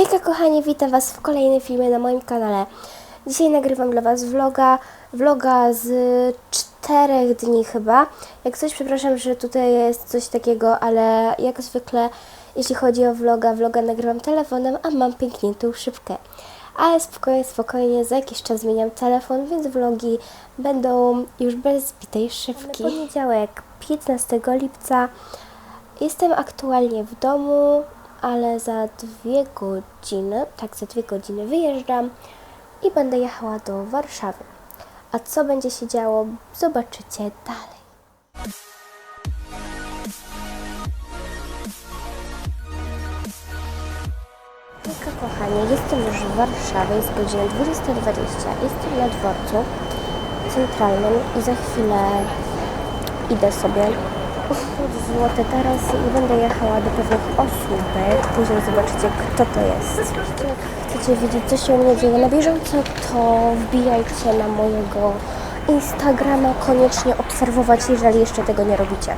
Hejka kochani, witam Was w kolejnym filmie na moim kanale. Dzisiaj nagrywam dla Was vloga, vloga z czterech dni chyba. Jak coś, przepraszam, że tutaj jest coś takiego, ale jak zwykle, jeśli chodzi o vloga, vloga nagrywam telefonem, a mam piękniętą szybkę. Ale spokojnie, spokojnie, za jakiś czas zmieniam telefon, więc vlogi będą już bez zbitej szybki. Poniedziałek, 15 lipca. Jestem aktualnie w domu, ale za dwie godziny, tak, za dwie godziny wyjeżdżam i będę jechała do Warszawy. A co będzie się działo, zobaczycie dalej. Hejka kochani, jestem już w Warszawie, jest godzina 20.20. Jestem na dworcu centralnym i za chwilę idę sobie pod złote tarasy i będę jechała do pewnych osób. Później zobaczycie, kto to jest. Jak chcecie wiedzieć, co się u mnie dzieje na bieżąco, to wbijajcie na mojego Instagrama. Koniecznie obserwować, jeżeli jeszcze tego nie robicie.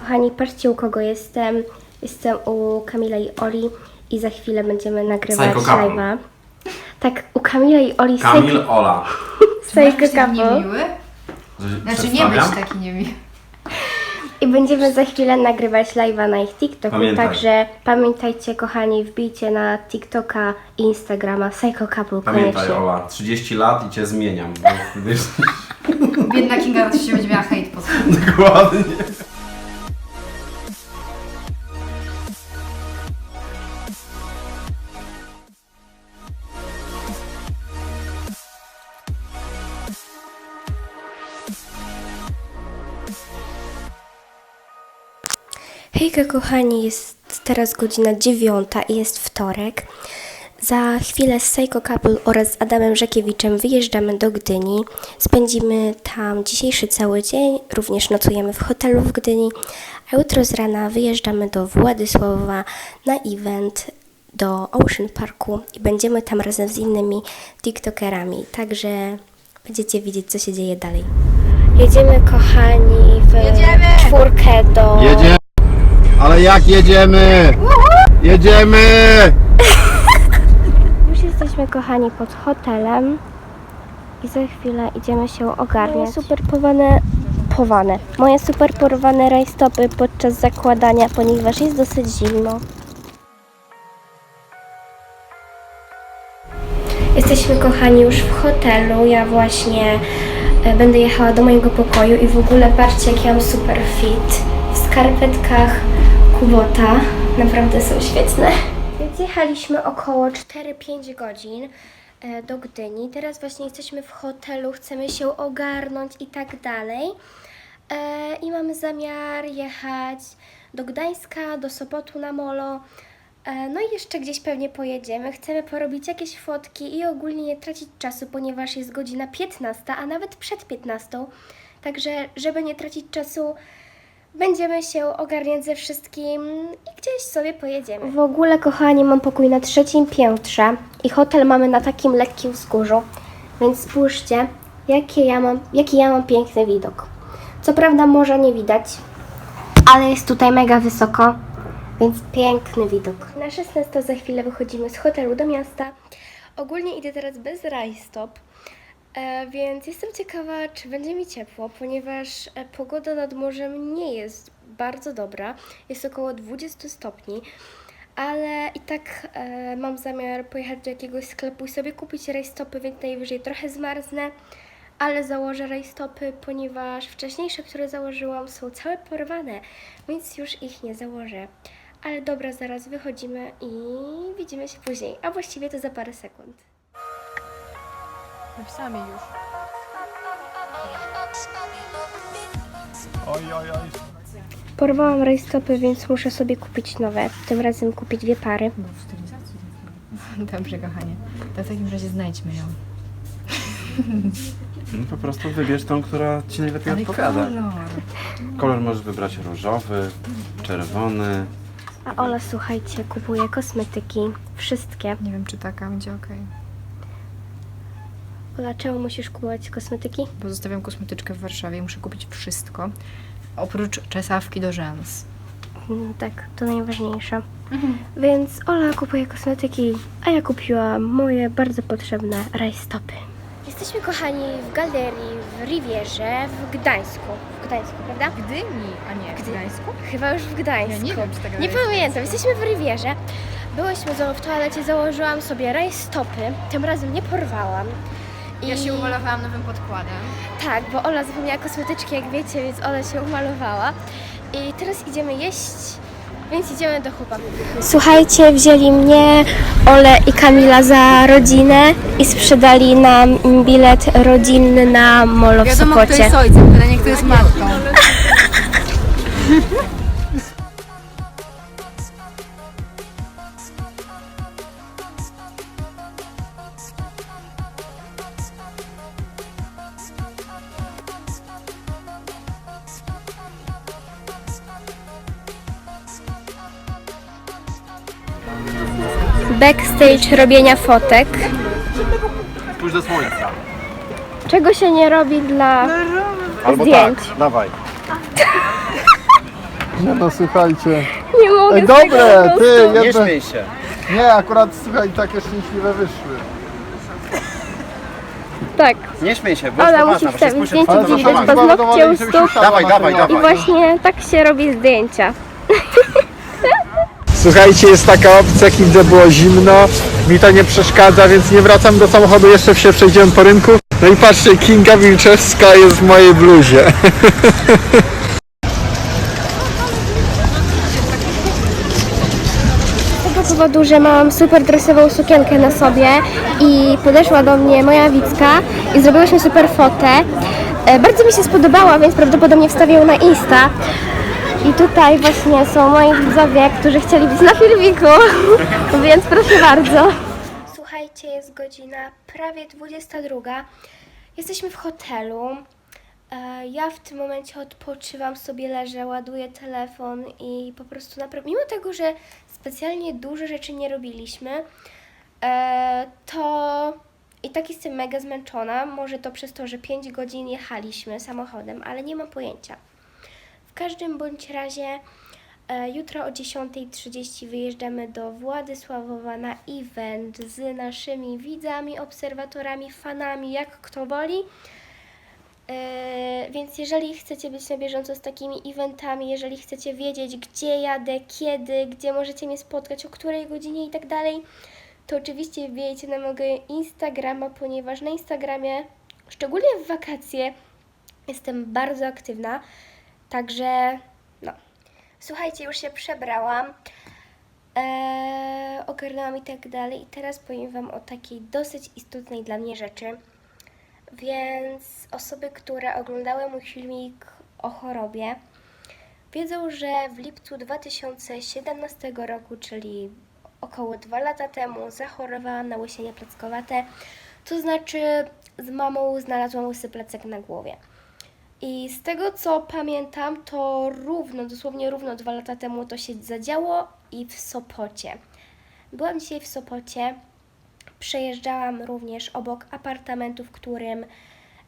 Kochani, patrzcie u kogo jestem. Jestem u Kamila i Oli i za chwilę będziemy nagrywać Psycho couple. live'a. Tak, u Kamila i Oli Kamil Ola. Psycho taki couple. niemiły? Znaczy nie przedstawiam? być taki niemiły. I będziemy za chwilę nagrywać live'a na ich TikToku, Pamiętaj. także pamiętajcie kochani, wbijcie na TikToka i Instagrama Psycho Couple Pamiętaj koniecznie. Ola, 30 lat i cię zmieniam. Bo wiesz, Biedna Kinga to się będzie miała hejt pod dokładnie. Hejka kochani, jest teraz godzina dziewiąta i jest wtorek. Za chwilę z Psycho Couple oraz z Adamem Żakiewiczem wyjeżdżamy do Gdyni. Spędzimy tam dzisiejszy cały dzień, również nocujemy w hotelu w Gdyni, a jutro z rana wyjeżdżamy do Władysławowa na event do Ocean Parku i będziemy tam razem z innymi TikTokerami, także będziecie widzieć, co się dzieje dalej. Jedziemy, kochani, w Jedziemy! czwórkę do... Jedziemy! Ale jak jedziemy? Jedziemy! Już jesteśmy kochani pod hotelem i za chwilę idziemy się ogarniać. Moje super powane, powane, moje super porwane rajstopy podczas zakładania, ponieważ jest dosyć zimno. Jesteśmy kochani już w hotelu. Ja właśnie e, będę jechała do mojego pokoju i w ogóle patrzcie jak ja mam super fit. W skarpetkach Kubota. Naprawdę są świetne. Więc jechaliśmy około 4-5 godzin e, do Gdyni. Teraz właśnie jesteśmy w hotelu, chcemy się ogarnąć i tak dalej. E, I mamy zamiar jechać do Gdańska, do Sopotu na Molo. E, No i jeszcze gdzieś pewnie pojedziemy. Chcemy porobić jakieś fotki i ogólnie nie tracić czasu, ponieważ jest godzina 15, a nawet przed 15. Także, żeby nie tracić czasu, będziemy się ogarniać ze wszystkim i gdzieś sobie pojedziemy. W ogóle, kochani, mam pokój na trzecim piętrze i hotel mamy na takim lekkim wzgórzu. Więc spójrzcie, jakie ja mam, jaki ja mam piękny widok. Co prawda morza nie widać, ale jest tutaj mega wysoko, więc piękny widok. Na 16 za chwilę wychodzimy z hotelu do miasta. Ogólnie idę teraz bez rajstop, więc jestem ciekawa, czy będzie mi ciepło, ponieważ e, pogoda nad morzem nie jest bardzo dobra. Jest około 20 stopni. Ale i tak e, mam zamiar pojechać do jakiegoś sklepu i sobie kupić rajstopy, więc najwyżej trochę zmarznę, ale założę rajstopy, ponieważ wcześniejsze, które założyłam, są całe porwane, więc już ich nie założę. Ale dobra, zaraz wychodzimy i widzimy się później, a właściwie to za parę sekund. Napisami już. Oj, oj, oj. Porwałam rajstopy, więc muszę sobie kupić nowe. Tym razem kupić dwie pary. No w stylizacji. Dobrze, kochanie. To w takim razie znajdźmy ją. No po prostu wybierz tą, która ci najlepiej Ale odpowiada. kolor. Kolor możesz wybrać różowy, czerwony. A Ola, słuchajcie, kupuje kosmetyki. Wszystkie. Nie wiem, czy taka będzie ok. Ola, czemu musisz kupować kosmetyki? Bo zostawiam kosmetyczkę w Warszawie i muszę kupić wszystko. Oprócz czesawki do rzęs. Mm, Tak, to najważniejsze. Więc Ola kupuje kosmetyki, a ja kupiłam moje bardzo potrzebne rajstopy. Jesteśmy kochani w galerii w Rivierze w Gdańsku. W Gdańsku, prawda? Gdyni, a nie w Gdańsku? Chyba już w Gdańsku. Ja nie wiem, czy tak Nie dalej pamiętam. Jesteśmy w Rivierze. Byłyśmy z Olą w toalecie, założyłam sobie rajstopy. Tym razem nie porwałam. Ja się umalowałam nowym podkładem. Tak, bo Ola zapomniała kosmetyczki, jak wiecie, więc Ola się umalowała. I teraz idziemy jeść, więc idziemy do chłopaków. Słuchajcie, wzięli mnie, Ole i Kamila za rodzinę i sprzedali nam bilet rodzinny na molo w Wiadomo, kto Sopocie. jest ojcem, pytanie, kto jest matką. Backstage robienia fotek. Pójdź do słońca. Czego się nie robi dla Albo zdjęć? tak, dawaj. Nie no, słuchajcie. Nie mogę Ej, z tego dobre, po ty, prostu. jedne... się. Nie, akurat słuchaj, takie szczęśliwe wyszły. Tak, Nie śmiej się, Ola musi wstawić zdjęcie, Ale gdzie to widać paznokcie u zadowoleni, stóp. Dawaj, dawaj, tym I dawaj. właśnie tak się robi zdjęcia. Słuchajcie, jest taka opcja, kiedy było zimno, mi to nie przeszkadza, więc nie wracam do samochodu, jeszcze się przejdziemy po rynku. No i patrzcie, Kinga Wilczewska jest w mojej bluzie. Z powodu, że mam super dresową sukienkę na sobie i podeszła do mnie moja Wicka i zrobiłyśmy super fotę. E, Bardzo mi się spodobała, więc prawdopodobnie wstawię ją na Insta. I tutaj właśnie są moi widzowie, którzy chcieli być na filmiku, więc proszę bardzo. Słuchajcie, jest godzina prawie 22. Jesteśmy w hotelu. E, Ja w tym momencie odpoczywam sobie, leżę, ładuję telefon i po prostu naprawdę, mimo tego, że specjalnie dużo rzeczy nie robiliśmy, e, to i tak jestem mega zmęczona. Może to przez to, że 5 godzin jechaliśmy samochodem, ale nie mam pojęcia. Każdym bądź razie e, jutro o 10.30 wyjeżdżamy do Władysławowa na event z naszymi widzami, obserwatorami, fanami, jak kto woli. E, więc jeżeli chcecie być na bieżąco z takimi eventami, jeżeli chcecie wiedzieć, gdzie jadę, kiedy, gdzie możecie mnie spotkać, o której godzinie i tak dalej, to oczywiście wbijajcie na mojego Instagrama, ponieważ na Instagramie, szczególnie w wakacje, jestem bardzo aktywna. Także, no. Słuchajcie, już się przebrałam, eee, ogarnęłam i tak dalej. I teraz powiem Wam o takiej dosyć istotnej dla mnie rzeczy. Więc osoby, które oglądały mój filmik o chorobie, wiedzą, że w lipcu 2017 roku, czyli około dwa lata temu, zachorowałam na łysienie plackowate. To znaczy, z mamą znalazłam łysy placek na głowie. I z tego co pamiętam, to równo, dosłownie równo dwa lata temu to się zadziało i w Sopocie. Byłam dzisiaj w Sopocie. Przejeżdżałam również obok apartamentu, w którym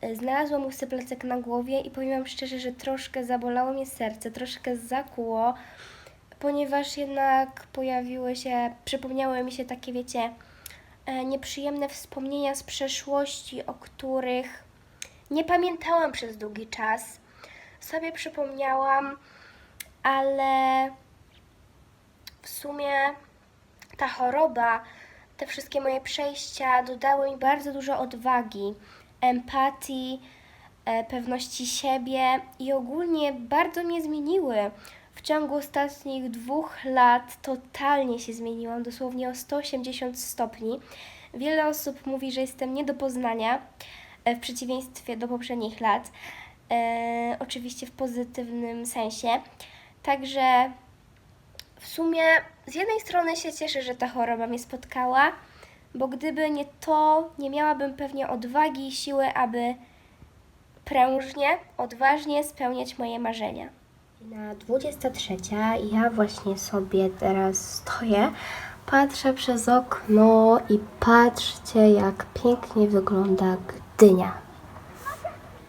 e, znalazłam łysy placek na głowie i powiem Wam szczerze, że troszkę zabolało mnie serce, troszkę zakuło, ponieważ jednak pojawiły się, przypomniały mi się takie, wiecie, e, nieprzyjemne wspomnienia z przeszłości, o których nie pamiętałam przez długi czas. Sobie przypomniałam, ale w sumie ta choroba, te wszystkie moje przejścia dodały mi bardzo dużo odwagi, empatii, e, pewności siebie i ogólnie bardzo mnie zmieniły. W ciągu ostatnich dwóch lat totalnie się zmieniłam, dosłownie o 180 stopni. Wiele osób mówi, że jestem nie do poznania, w przeciwieństwie do poprzednich lat. E, oczywiście w pozytywnym sensie. Także w sumie z jednej strony się cieszę, że ta choroba mnie spotkała, bo gdyby nie to, nie miałabym pewnie odwagi i siły, aby prężnie, odważnie spełniać moje marzenia. Na 23 ja właśnie sobie teraz stoję, patrzę przez okno i patrzcie jak pięknie wygląda Gdynia.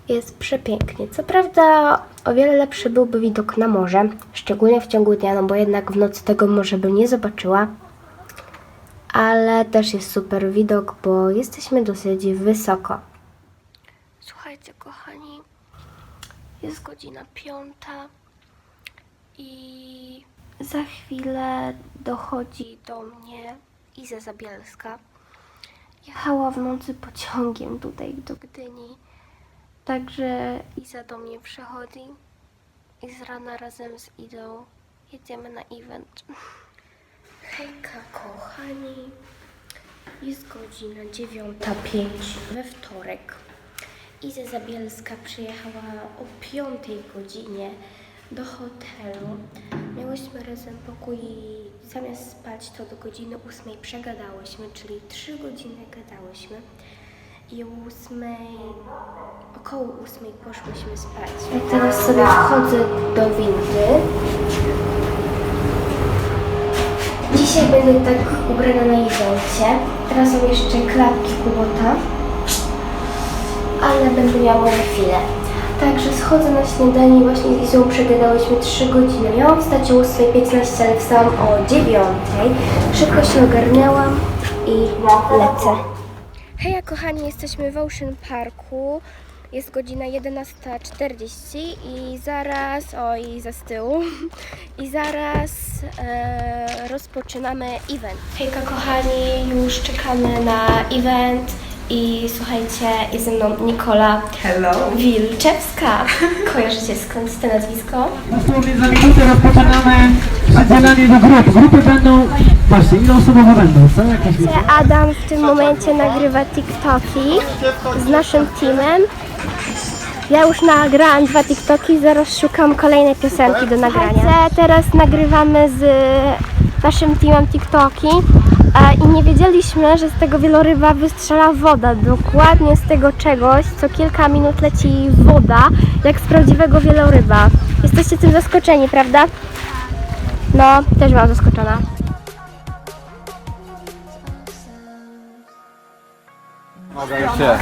Jest przepięknie. Co prawda o wiele lepszy byłby widok na morze, szczególnie w ciągu dnia, no bo jednak w nocy tego morza bym nie zobaczyła. Ale też jest super widok, bo jesteśmy dosyć wysoko. Słuchajcie, kochani, jest godzina piąta i za chwilę dochodzi do mnie Iza Zabielska. Jechała w nocy pociągiem tutaj do Gdyni. Także Iza do mnie przychodzi i z rana razem z Idą jedziemy na event. Hejka kochani, jest godzina 9.05 we wtorek. Iza Zabielska przyjechała o 5 godzinie do hotelu. Miałyśmy razem pokój i zamiast spać to do godziny 8 przegadałyśmy, czyli 3 godziny gadałyśmy. I o 8, około 8 poszłyśmy spać. Teraz sobie wchodzę do windy. Dzisiaj będę tak ubrana na evencie. Teraz są jeszcze klapki kubota ale będę miała za chwilę. Także schodzę na śniadanie i właśnie z Izą przegadałyśmy 3 godziny. Miałam wstać o 8.15, ale wstałam o 9.00. Szybko się ogarniałam i lecę. Hej, kochani, jesteśmy w Ocean Parku. Jest godzina 11.40 i zaraz, o i za z tyłu, i zaraz e, rozpoczynamy event. Hejka kochani, już czekamy na event i słuchajcie, jest ze mną Nikola Hello. Wilczewska. Kojarzycie skąd to nazwisko? Dosłownie za minutę rozpoczynamy przydzielanie do grup. Grupy będą, właśnie, ile osobowe będą, co? Jakieś Adam w tym momencie nagrywa TikToki z naszym teamem. Ja już nagrałam dwa TikToki, zaraz szukam kolejnej piosenki do nagrania. Teraz nagrywamy z naszym teamem TikToki i nie wiedzieliśmy, że z tego wieloryba wystrzela woda. Dokładnie z tego czegoś, co kilka minut leci woda, jak z prawdziwego wieloryba. Jesteście tym zaskoczeni, prawda? No, też byłam zaskoczona.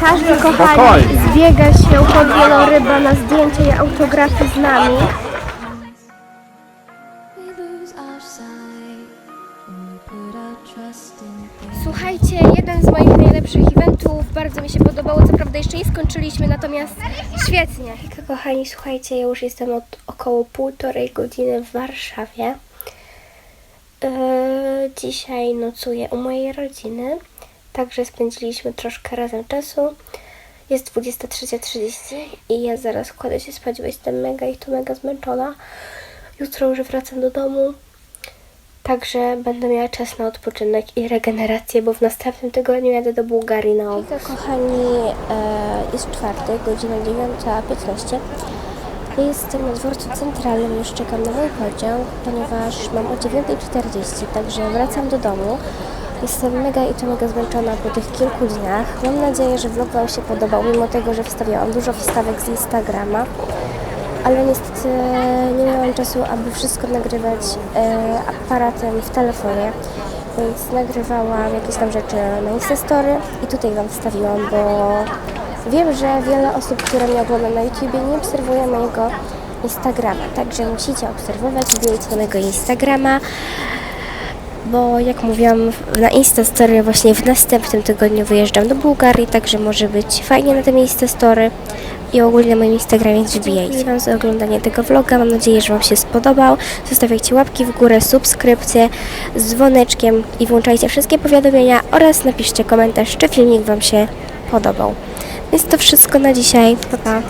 Każdy kochani zbiega się pod wieloryba na zdjęcie i autografy z nami. Słuchajcie, jeden z moich najlepszych eventów, bardzo mi się podobało, co prawda jeszcze nie skończyliśmy, natomiast świetnie. Kochani, słuchajcie, ja już jestem od około półtorej godziny w Warszawie. Yy, dzisiaj nocuję u mojej rodziny, także spędziliśmy troszkę razem czasu. Jest 23.30 i ja zaraz kładę się spać, bo jestem mega i to mega zmęczona. Jutro już wracam do domu. Także będę miała czas na odpoczynek i regenerację, bo w następnym tygodniu jadę do Bułgarii na Hejka, kochani, e, jest czwartek, godzina 9.15. Ja jestem na dworcu centralnym, już czekam na mój pociąg, ponieważ mam o 9.40, także wracam do domu. Jestem mega i to mega zmęczona po tych kilku dniach. Mam nadzieję, że vlog Wam się podobał, mimo tego, że wstawiałam dużo wstawek z Instagrama ale niestety nie miałam czasu, aby wszystko nagrywać e, aparatem w telefonie, więc nagrywałam jakieś tam rzeczy na Instastory i tutaj Wam wstawiłam, bo wiem, że wiele osób, które mnie ogląda na YouTubie nie obserwuje mojego Instagrama, także musicie obserwować, na mojego Instagrama, bo jak mówiłam na Instastory właśnie w następnym tygodniu wyjeżdżam do Bułgarii, także może być fajnie na tym Instastory i ogólnie na moim Instagramie więc wbijajcie. Dziękuję Wam za oglądanie tego vloga, mam nadzieję, że Wam się spodobał. Zostawiajcie łapki w górę, subskrypcję z dzwoneczkiem i włączajcie wszystkie powiadomienia oraz napiszcie komentarz, czy filmik Wam się podobał. Więc to wszystko na dzisiaj. Pa, pa.